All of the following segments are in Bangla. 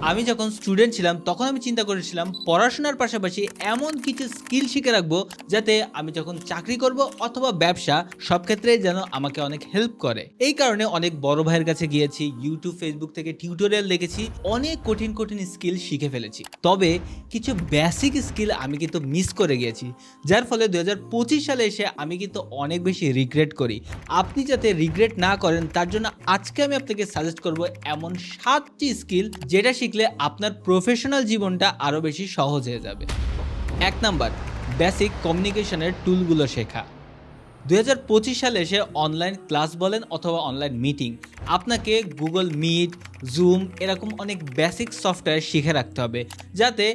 আমি যখন স্টুডেন্ট ছিলাম, তখন আমি চিন্তা করেছিলাম, পড়াশোনার পাশাপাশি এমন কিছু স্কিল শিখে রাখব যাতে আমি যখন চাকরি করব অথবা ব্যবসা, সব ক্ষেত্রে যেন আমাকে অনেক হেল্প করে। এই কারণে অনেক বড় ভাইয়ের কাছে গিয়েছি ইউটিউব ফেসবুক থেকে টিউটোরিয়াল দেখেছি, অনেক কঠিন কঠিন স্কিল শিখে ফেলেছি। তবে কিছু বেসিক স্কিল আমি কিন্তু মিস করে গিয়েছি, যার ফলে দুই হাজার পঁচিশ সালে এসে আমি কিন্তু অনেক বেশি রিগ্রেট করি। আপনি যাতে রিগ্রেট না করেন, তার জন্য আজকে আমি আপনাকে সাজেস্ট করব এমন সাতটি স্কিল যেটা শিখলে আপনার প্রফেশনাল জীবনটা আরও বেশি সহজ হয়ে যাবে। এক নাম্বার বেসিক কমিউনিকেশনের টুলগুলো শেখা। দু হাজার পঁচিশ সালে এসে অনলাইন ক্লাস বলেন অথবা অনলাইন মিটিং আপনাকে গুগল মিট জুম এরকম অনেক বেসিক সফটওয়্যার শিখে রাখতে হবে, যাতে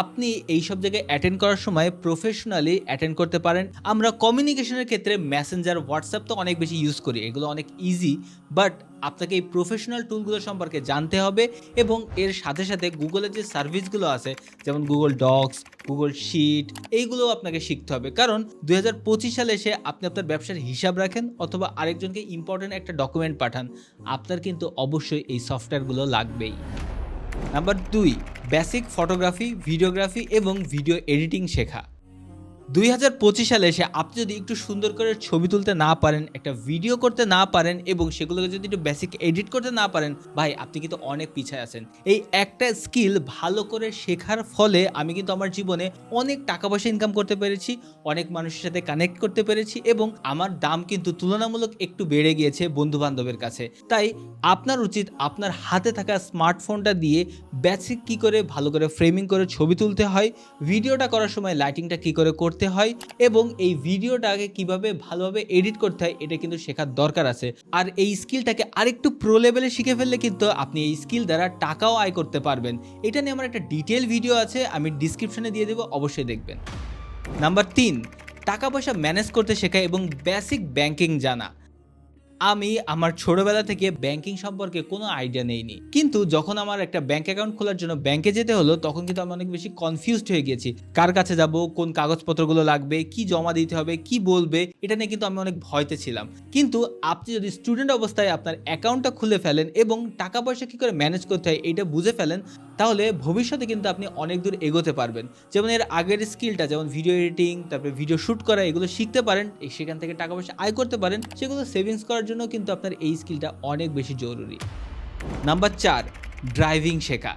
আপনি এই সব জায়গায় অ্যাটেন্ড করার সময় প্রফেশনালি অ্যাটেন্ড করতে পারেন। আমরা কমিউনিকেশনের ক্ষেত্রে মেসেঞ্জার হোয়াটসঅ্যাপ তো অনেক বেশি ইউজ করি, এগুলো অনেক ইজি বাট আপনাকে এই প্রফেশনাল টুলগুলো সম্পর্কে জানতে হবে এবং এর সাথে সাথে গুগলের যে সার্ভিসগুলো আছে, যেমন গুগল ডক্স গুগল শিট এইগুলো আপনাকে শিখতে হবে। কারণ দু হাজার পঁচিশ সালে এসে আপনি আপনার ব্যবসার হিসাব রাখেন অথবা আরেকজনকে ইম্পর্টেন্ট একটা ডকুমেন্ট পাঠান, আপনার কিন্তু অবশ্যই এই সফটওয়্যারগুলো লাগবেই। নাম্বার দুই বেসিক ফটোগ্রাফি ভিডিওগ্রাফি এবং ভিডিও এডিটিং শেখা। দুই হাজার পঁচিশ সালে এসে আপনি যদি একটু সুন্দর করে ছবি তুলতে না পারেন, একটা ভিডিও করতে না পারেন এবং সেগুলোকে যদি একটু বেসিক এডিট করতে না পারেন, ভাই আপনি কিন্তু অনেক পিছায় আছেন। এই একটা স্কিল ভালো করে শেখার ফলে আমি কিন্তু আমার জীবনে অনেক টাকা পয়সা ইনকাম করতে পেরেছি, অনেক মানুষের সাথে কানেক্ট করতে পেরেছি এবং আমার দাম কিন্তু তুলনামূলক একটু বেড়ে গিয়েছে বন্ধু বান্ধবের কাছে। তাই আপনার উচিত আপনার হাতে থাকা স্মার্টফোনটা দিয়ে বেসিক কি করে ভালো করে ফ্রেমিং করে ছবি তুলতে হয় ভিডিওটা করার সময় লাইটিংটা কি করে করতে হয় এবং এই ভিডিওটাকে কীভাবে ভালোভাবে এডিট করতে হয়, এটা কিন্তু শেখার দরকার আছে। আর এই স্কিলটাকে আরেকটু প্রো লেভেলে শিখে ফেললে কিন্তু আপনি এই স্কিল দ্বারা টাকাও আয় করতে পারবেন। এটা নিয়ে আমার একটা ডিটেল ভিডিও আছে, আমি ডিসক্রিপশনে দিয়ে দেবো, অবশ্যই দেখবেন। নাম্বার তিন, টাকা পয়সা ম্যানেজ করতে শেখা এবং বেসিক ব্যাংকিং জানা। আমি আমার ছোটবেলা থেকে ব্যাংকিং সম্পর্কে কোনো আইডিয়া নেইনি। কিন্তু যখন আমার একটা ব্যাংক অ্যাকাউন্ট খোলার জন্য ব্যাংকে যেতে হলো, তখন কিন্তু আমি অনেক বেশি কনফিউজড হয়ে গেছি। কার কাছে যাব, কোন কাগজপত্রগুলো লাগবে, কি জমা দিতে হবে, কি বলবে, এটা নিয়ে কিন্তু আমি অনেক ভয়তে ছিলাম। কিন্তু আপনি যদি স্টুডেন্ট অবস্থায় আপনার অ্যাকাউন্টটা খুলে ফেলেন এবং টাকা পয়সা কি করে ম্যানেজ করতে হয়, এটা বুঝে ফেলেন তাহলে ভবিষ্যতে কিন্তু আপনি অনেক দূর এগোতে পারবেন। যেমন এর আগের স্কিলটা, যেমন ভিডিও এডিটিং তারপরে ভিডিও শ্যুট করা, এগুলো শিখতে পারেন সেখান থেকে টাকা পয়সা আয় করতে পারেন, সেগুলো সেভিংস করার জন্য কিন্তু আপনার এই স্কিলটা অনেক বেশি জরুরি। নাম্বার চার ড্রাইভিং শেখা।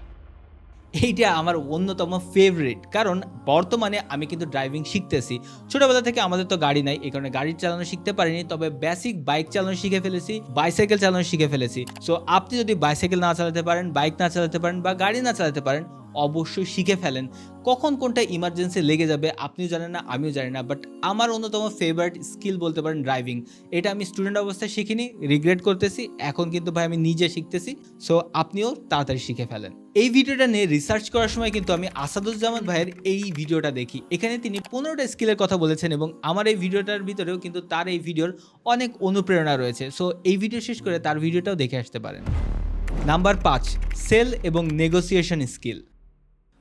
এইটা আমার অন্যতম ফেভারিট কারণ বর্তমানে আমি কিন্তু ড্রাইভিং শিখতেছি। ছোটবেলা থেকে আমাদের তো গাড়ি নাই, এই কারণে গাড়ি চালানো শিখতে পারিনি, তবে বেসিক বাইক চালানো শিখে ফেলেছি বাইসাইকেল চালানো শিখে ফেলেছি। সো আপনি যদি বাইসাইকেল না চালাতে পারেন বাইক না চালাতে পারেন বা গাড়ি না চালাতে পারেন অবশ্যই শিখে ফেলেন। কখন কোনটা ইমার্জেন্সি লেগে যাবে আপনিও জানেন না, আমিও জানি না বাট আমার অন্যতম ফেভারিট স্কিল বলতে পারেন ড্রাইভিং এটা আমি স্টুডেন্ট অবস্থায় শিখিনি রিগ্রেট করতেছি, এখন কিন্তু ভাই আমি নিজে শিখতেছি সো আপনিও তাড়াতাড়ি শিখে ফেলেন। এই ভিডিওটা নিয়ে রিসার্চ করার সময় কিন্তু আমি আসাদুজ্জামান ভাইয়ের এই ভিডিওটা দেখি। এখানে তিনি পনেরোটা স্কিলের কথা বলেছেন এবং আমার এই ভিডিওটার ভিতরেও কিন্তু তার এই ভিডিওর অনেক অনুপ্রেরণা রয়েছে। সো এই ভিডিও শেষ করে তার ভিডিওটাও দেখে আসতে পারেন। নাম্বার পাঁচ সেল এবং নেগোসিয়েশন স্কিল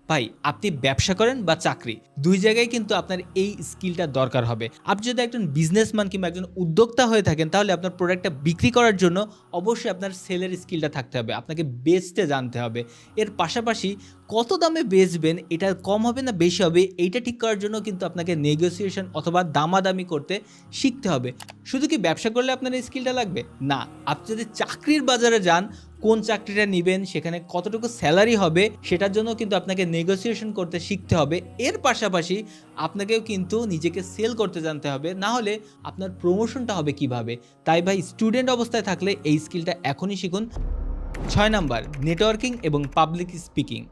ভাই, আপনি ব্যবসা করেন বা চাকরি, দুই জায়গায় কিন্তু আপনার এই স্কিলটা দরকার হবে। আপনি যদি একজন বিজনেসম্যান কিংবা একজন উদ্যোক্তা হয়ে থাকেন, তাহলে আপনার প্রোডাক্টটা বিক্রি করার জন্য অবশ্যই আপনার সেলের স্কিলটা থাকতে হবে, আপনাকে বেচতে জানতে হবে। এর পাশাপাশি কত দামে বেচবেন, এটা কম হবে না বেশি হবে, এইটা ঠিক করার জন্য কিন্তু আপনাকে নেগোসিয়েশন অথবা দামাদামি করতে শিখতে হবে। শুধু কি ব্যবসা করলে আপনার এই স্কিলটা লাগবে? না, আপনি যদি চাকরির বাজারে যান কোন চাকরিটা নেবেন, সেখানে কতটুকু স্যালারি হবে, সেটার জন্য কিন্তু আপনাকে নেগোসিয়েশন করতে শিখতে হবে। এর পাশাপাশি আপনাকেও কিন্তু নিজেকে সেল করতে জানতে হবে, না হলে আপনার প্রমোশনটা হবে কীভাবে? তাই ভাই স্টুডেন্ট অবস্থায় থাকলে এই স্কিলটা এখনই শিখুন। ছয় নাম্বার নেটওয়ার্কিং এবং পাবলিক স্পিকিং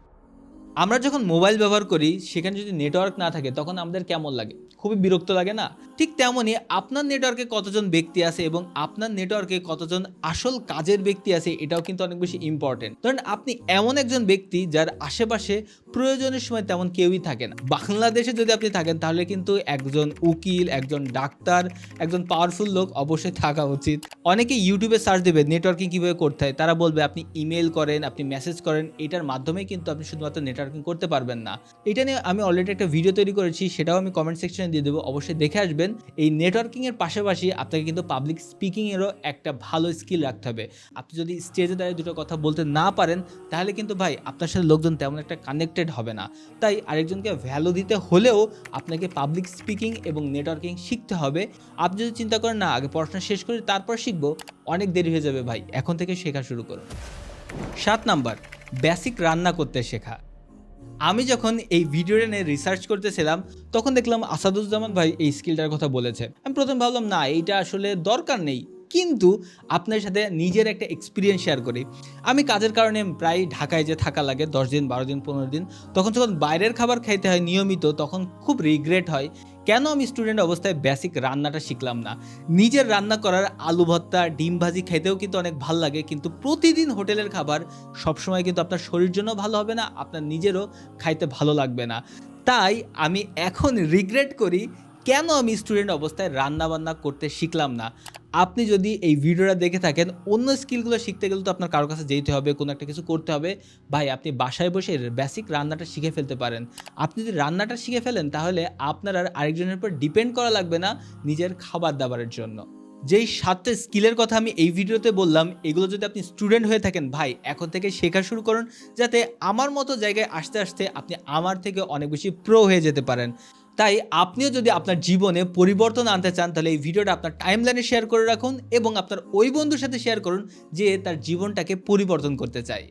আমরা যখন মোবাইল ব্যবহার করি, সেখানে যদি নেটওয়ার্ক না থাকে, তখন আমাদের কেমন লাগে? খুবই বিরক্ত লাগে না? ঠিক তেমনই আপনার নেটওয়ার্কে কতজন ব্যক্তি আছে এবং আপনার নেটওয়ার্কে কতজন আসল কাজের ব্যক্তি আছে, এটাও কিন্তু অনেক বেশি ইম্পর্টেন্ট ধরেন আপনি এমন একজন ব্যক্তি যার আশেপাশে প্রয়োজনের সময় তেমন কেউই থাকে না। বাংলাদেশে যদি আপনি থাকেন, তাহলে কিন্তু একজন উকিল, একজন ডাক্তার, একজন পাওয়ারফুল লোক অবশ্যই থাকা উচিত। অনেকে ইউটিউবে সার্চ দেবে নেটওয়ার্কিং কীভাবে করতে হয়? তারা বলবে, আপনি ইমেল করেন, আপনি মেসেজ করেন। এটার মাধ্যমে কিন্তু আপনি শুধুমাত্র নেটওয়ার্কিং করতে পারবেন না। এটা নিয়ে আমি অলরেডি একটা ভিডিও তৈরি করেছি, সেটাও আমি কমেন্ট সেকশনে দিয়ে দেবো, অবশ্যই দেখে আসবেন। এই নেটওয়ার্কিংয়ের পাশাপাশি আপনাকে কিন্তু পাবলিক স্পিকিংয়েরও একটা ভালো স্কিল রাখতে হবে। আপনি যদি স্টেজে দাঁড়িয়ে দুটো কথা বলতে না পারেন, তাহলে কিন্তু ভাই আপনার সাথে লোকজন তেমন একটা কানেক্টেড হবে না। তাই আরেকজনকে ভ্যালু দিতে হলেও আপনাকে পাবলিক স্পিকিং এবং নেটওয়ার্কিং শিখতে হবে। আপনি যদি চিন্তা করেন, না, আগে পড়াশোনা শেষ করি, তারপর শিখব, অনেক দেরি হয়ে যাবে ভাই। এখন থেকে শেখা শুরু করুন। সাত নাম্বার বেসিক রান্না করতে শেখা। আমি যখন এই ভিডিওটা নিয়ে রিসার্চ করতেছিলাম, তখন দেখলাম আসাদুজ্জামান ভাই এই স্কিলটার কথা বলেছে। আমি প্রথম ভাবলাম, না, এইটা আসলে দরকার নেই। কিন্তু আপনার সাথে নিজের একটা এক্সপিরিয়েন্স শেয়ার করি। আমি কাজের কারণে প্রায় ঢাকায় যে থাকা লাগে, দশ দিন, বারো দিন, পনেরো দিন, তখন যখন বাইরের খাবার খাইতে হয় নিয়মিত, তখন খুব রিগ্রেট হয়, কেন আমি স্টুডেন্ট অবস্থায় বেসিক রান্নাটা শিখলাম না? নিজের রান্না করার আলু ভর্তা, ডিম ভাজি খেতেও কিন্তু অনেক ভালো লাগে, কিন্তু প্রতিদিন হোটেলের খাবার সবসময় কিন্তু আপনার শরীর জন্য ভালো হবে না, আপনার নিজেরও খাইতে ভালো লাগবে না। তাই আমি এখন রিগ্রেট করি, কেন আমি স্টুডেন্ট অবস্থায় রান্না বান্না করতে শিখলাম না? আপনি যদি এই ভিডিওটা দেখে থাকেন, অন্য স্কিলগুলো শিখতে গেলে তো আপনার কারোর কাছে যেতে হবে, কোনো একটা কিছু করতে হবে। ভাই, আপনি বাসায় বসে বেসিক রান্নাটা শিখে ফেলতে পারেন। আপনি যদি রান্নাটা শিখে ফেলেন, তাহলে আপনার আর আরেকজনের উপর ডিপেন্ড করা লাগবে না নিজের খাবার দাবারের জন্য। যেই সাতটা স্কিলের কথা আমি এই ভিডিওতে বললাম, এগুলো যদি আপনি স্টুডেন্ট হয়ে থাকেন, ভাই, এখন থেকে শেখা শুরু করুন, যাতে আমার মতো জায়গায় আসতে আসতে আপনি আমার থেকে অনেক বেশি প্রো হয়ে যেতে পারেন। তাই আপনিও যদি আপনার জীবনে পরিবর্তন আনতে চান, তাহলে এই ভিডিওটা আপনার টাইমলাইনে শেয়ার করে রাখুন এবং আপনার ওই বন্ধুর সাথে শেয়ার করুন যে তার জীবনটাকে পরিবর্তন করতে চায়।